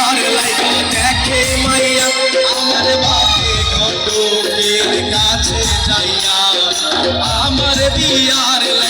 আর লাগে দেখে মাইয়া আমার বাপে ঘটকের কাছে যাইয়া বিয়ার লাগে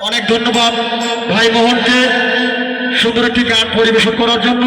অনেক ধন্যবাদ ভাই মোহনকে সুন্দর একটি গান পরিবেশন করার জন্য।